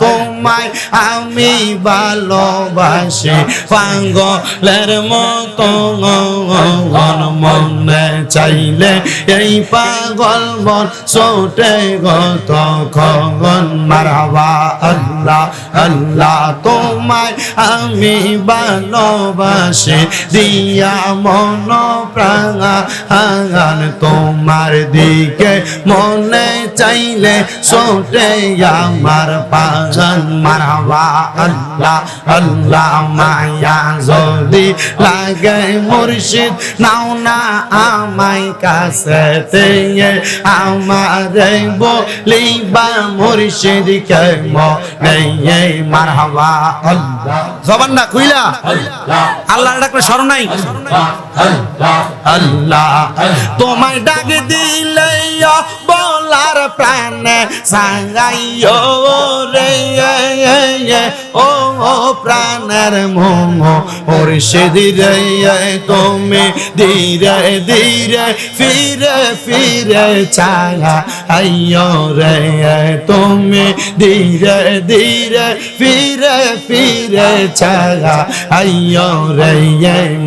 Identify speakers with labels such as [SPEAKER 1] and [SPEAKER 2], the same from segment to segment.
[SPEAKER 1] তোমায় আমি ভালোবাসি। পাগলের মতো মনে চাইলে এই পাগল মন ছোটে গত খগন। মারাবা আল্লাহ আল্লাহ তোমায় আমি ভালোবাসি। দিয়া মন প্রাণ তোমার দিকে। মনে চাইলে ছোটে আমার পাগন মারাবা আল্লাহ আল্লাহ মায়া যদি লাগে মুর্শিদ নাও না আমায় কাছে আমার বলিবা মুর্শিদ কে মনে মারহাবা আল্লাহ জবান না খুইলা আল্লাহ ডাকলে স্মরণ নাই? আল্লাহ তোমায় ডাক দিলে বলার প্রাণে সাঙ্গাইও রে। ও প্রাণের মোহ ওর সে ধীরে তুমি ধীরে ধীরে ফিরে ফিরে ছায়া আইয় রে, তুমি ধীরে ধীরে ফিরে ফিরে ছায়া আইয় রে,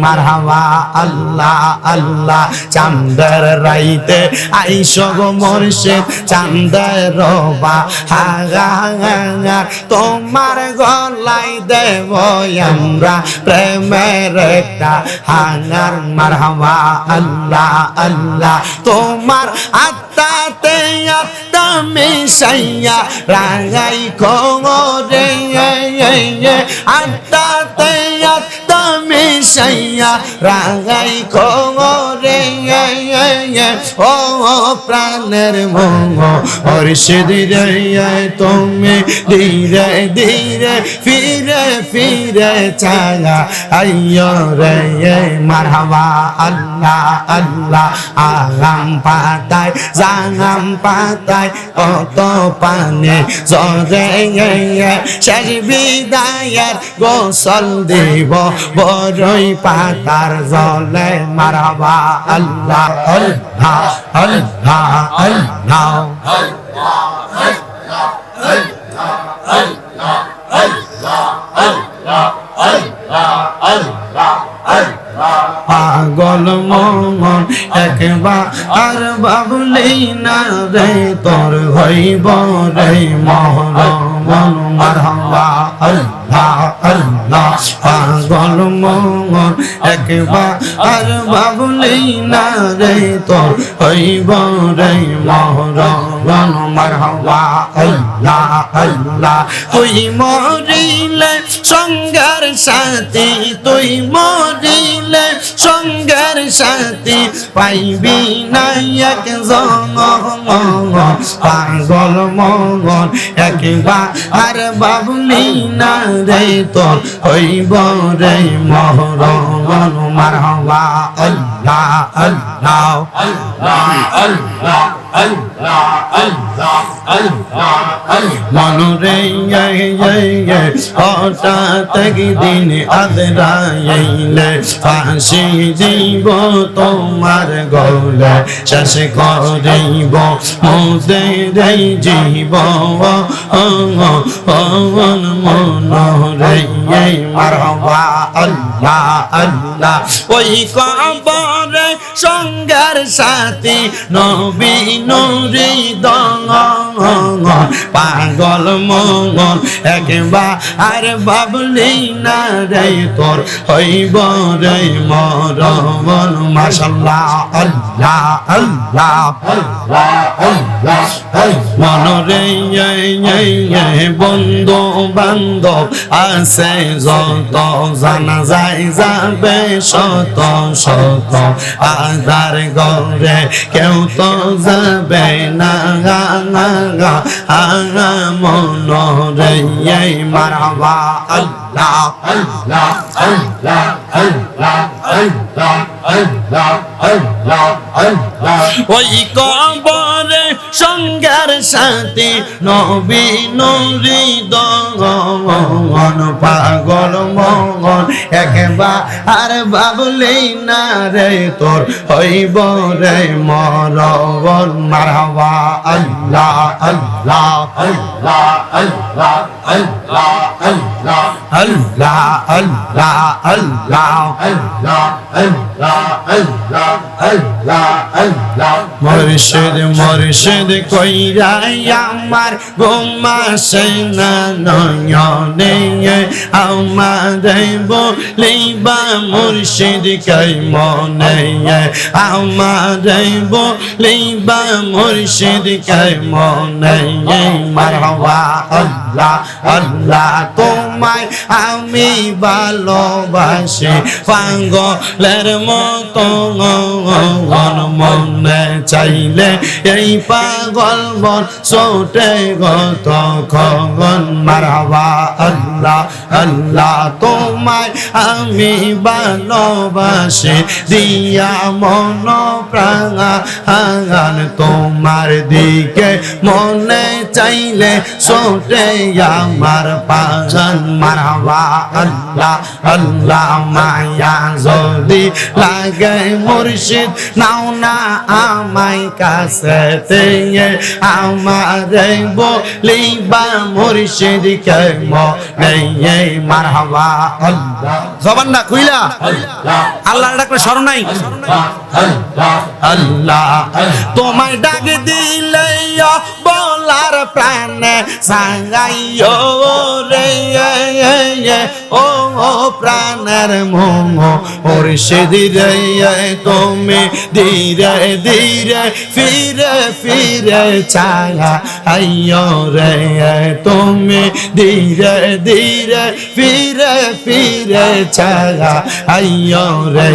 [SPEAKER 1] মারহাবা আল্লাহ আল্লাহ চান্দের রাইতে আইস গো মোরশে চান্দের রবা হাগা, তোমার গলাই দেব আমরা, প্রেমের একটা হাঙ্গার মারহাবা। আল্লাহ আল্লাহ, তোমার আত্মাতে আত্মা মিশাইয়া রাগাই খোরে আত্মাতে আত্মা মিশাইয়া রাগাই খোরে ও প্রাণের মঙ্গ হর্ষিদ তুমি ধীরে ধীরে ফিরে ফিরে ছায়া। আইয় রে মারহাবা, আল্লাহ আল্লাহ আগাম পাতায় জাগাম পাতায়, কত পানে জরে শেষ বিদায়ের গোসল দেব বড়ই পাতার জলে মারহাবা, আল্লাহ আল্লাহ আল্লাহ আল্লাহ পাগল মন একবার আর বাবলি না রে, তোর হইব রে মহরমন, মারহাবা। আল্লাহ আল্লাহ পাগল মন একবার আর বাবলি না রে তোর হইব রে মহরমন মারহাবা আল্লাহ আল্লাহ তুই মরিলে সঙ্গের সাথী, তুই মরিলে সঙ্গের সাথী পাইবি না এক জন। পাগল মগন একবার বাবলি না রে তোর, হইব রে মহরমন, মারহাবা, আল্লাহ আল্লাহ, মনরে হঠাৎ একদিন আদরাইলে ফাঁসি দিব তোমার গলে, শেষ করিব মোদের জীব মনরে মারবা আল্লাহ আল্লাহ। ওই কবরে সঙ্গের সাথী নবী নুরি দঙ্গ পাগল মঙ্গল। একবার আর বাবলি না রে তোর হইব রে মরমন মাশাল্লাহ আল্লাহ আল্লাহ। মনরে বন্ধু বান্ধব আছে, যত জানা যায় যাবে শত শত। আদার গরে কেউ তো যাবে না মনরে মারবা। আল্লাহ আল্লাহ
[SPEAKER 2] আল্লাহ আল্লাহ। আল্লাহ আল্লাহ আল্লাহ আল্লাহ
[SPEAKER 1] ওই কবরে সঙ্গের সাথে নবী নরি পাগল মগন, একবার আর না রে তোর হইব রে মরগন মারহাবা আল্লাহ আল্লাহ
[SPEAKER 2] আল্লাহ আল্লাহ আল্লাহ আল্লাহ
[SPEAKER 1] আল্লাহ আল্লাহ আল্লাহ
[SPEAKER 2] আল্লাহ।
[SPEAKER 1] মর্শিদ মর্শিদ কইরাই আমার ঘুমাসে না, নয়নে আমার বলিবা মুর্শিদ কই মনে আমার বলিবা মুর্শিদ কই মনে মারহাবা আল্লাহ আল্লাহ তোমায় আমি ভালোবাসি। পাগলের মতো মন চাইলে এই পাগল মন ছোটে গত খগন মারহাবা, আল্লাহ আল্লাহ তোমায় আমি ভালোবাসি। দিয়া মন প্রাণ তোমার দিকে। মনে চাইলে ছোটে আমার পাগন মারহাবা আল্লাহ আল্লাহ মায়া যদি লাগে মুর্শিদ নাও না আমায় কাছে তেয়ে আমার বলিবা মুর্শিদ কে মনে মারহাবা আল্লাহ জবান না খুইলা আল্লাহ ডাকলে স্মরণ নাই আল্লাহ তোমায় ডাক দিলে বলার প্রাণে। সাঙ্গাইও রে ও প্রাণের মোহ। সে ধীরে তুমি ধীরে ধীরে ফিরে ফিরে ছায়া। আইয়ো রে তুমি ধীরে ধীরে ফিরে ফিরে ছায়া। আইয়ো রে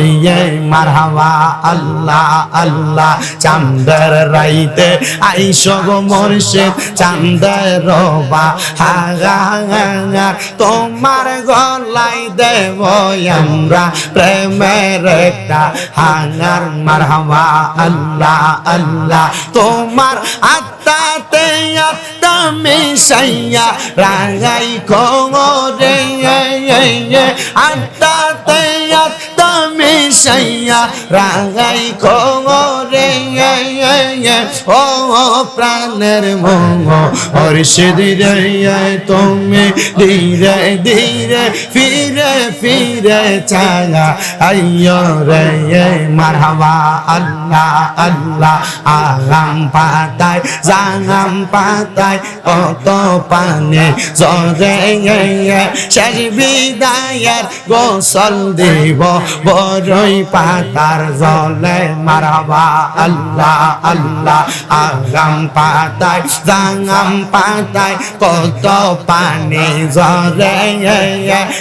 [SPEAKER 1] মারহাবা আল্লাহ আল্লাহ। চান্দের রাইতে আইসো গো মোরশেদ চান্দের রবা। হাগা তোমার গলাই দেব আমরা প্রেমের একটা হাঙ্গার। মারহাবা, আল্লাহ আল্লাহ, তোমার আত্মাতে আত্মা মিশাইয়া রাগাই খোরে আত্মাতে আত্মা মিশাইয়া রাগাই খোরে ও প্রাণের মোহ। হর্ষে ধীরে তুমি ধীরে ধীরে, ফিরে ফিরে চায়া আইয়ো রে মারহাবা, আল্লাহ আল্লাহ, আগাম পাতায়, জাগাম পাতায়, কত পানে জরে শেষ বিদায়ের গোসল দিব। বড়ই পাতার জলে মারহাবা আল্লাহ আল্লাহ। আগাম পাতায়, জাগাম পাতায় কত পানি জরে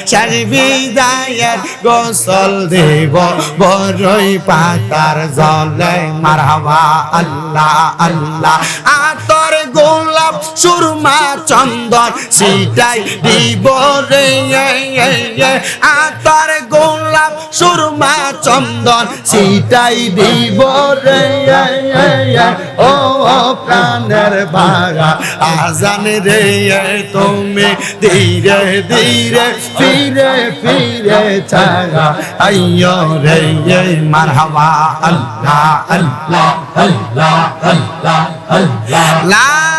[SPEAKER 1] শেষ বিদায়ের গোসল দেব বড়ই পাতার জলে মারহাবা আল্লাহ আল্লাহ। আতর সুরমা চন্দন সিটাই দিব রে আতর গোলাপ সুরমা চন্দন সিটাই দিব রে ও প্রাণের বাগা আজান রে তুমি ধীরে ধীরে, ফিরে ফিরে চাগা আইয়ো রে মারহাবা, আল্লাহ আল্লাহ
[SPEAKER 2] আল্লাহ আল্লাহ আল্লাহ।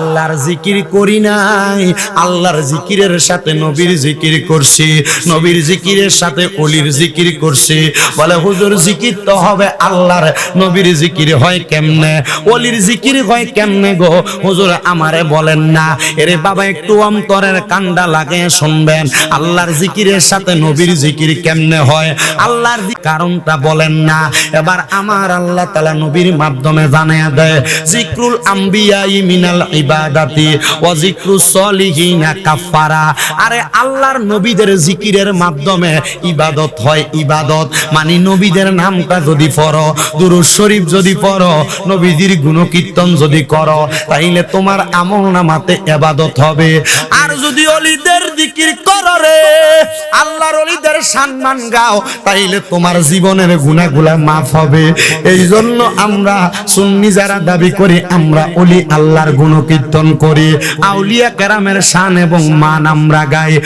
[SPEAKER 1] আল্লাহর জিকির করি নাই। আল্লাহর জিকিরের সাথে নবীর জিকির করছি। নবীর জিকিরের সাথে অলির জিকির করছি। বলে, হুজুর, জিকির তো হবে আল্লাহর। নবীর জিকির হয় কেমনে? অলির জিকির হয় কেমনে গো? হুজুর, আমারে বলেন না। এরে বাবা, একটু অন্তরের কান্ডা লাগে শুনবেন। আল্লাহর জিকিরের সাথে নবীর জিকির কেমনে হয়? আল্লাহর কারণটা বলেন না। এবার আমার আল্লাহ তালা নবীর মাধ্যমে জানিয়ে দেয়, জিক্রুল আম্বিয়াই মিনাল ইবাদাতি ওয়া যিকরু সলিহিনা কাফারা আরে আল্লাহর নবীদের জিকিরের মাধ্যমে ইবাদত হয় ইবাদত। মানে নবীদের নামটা যদি পড়ো, দুরুদ শরীফ যদি পড়ো, নবীজির গুণকীর্তন যদি করো, তাইলে তোমার আমল নামাতে ইবাদত হবে। আর যদি অলিদের জিকির করো রে, আল্লাহর অলিদের সম্মান গাও, তাইলে তোমার জীবনের গুণাগুলা মাফ হবে। এই জন্য আমরা সুন্নি যারা দাবি করি, আমরা অলি আল্লাহর গুণ কীর্তন করি। আউলিয়া কেরামের শান এবং মান আমরা গাই।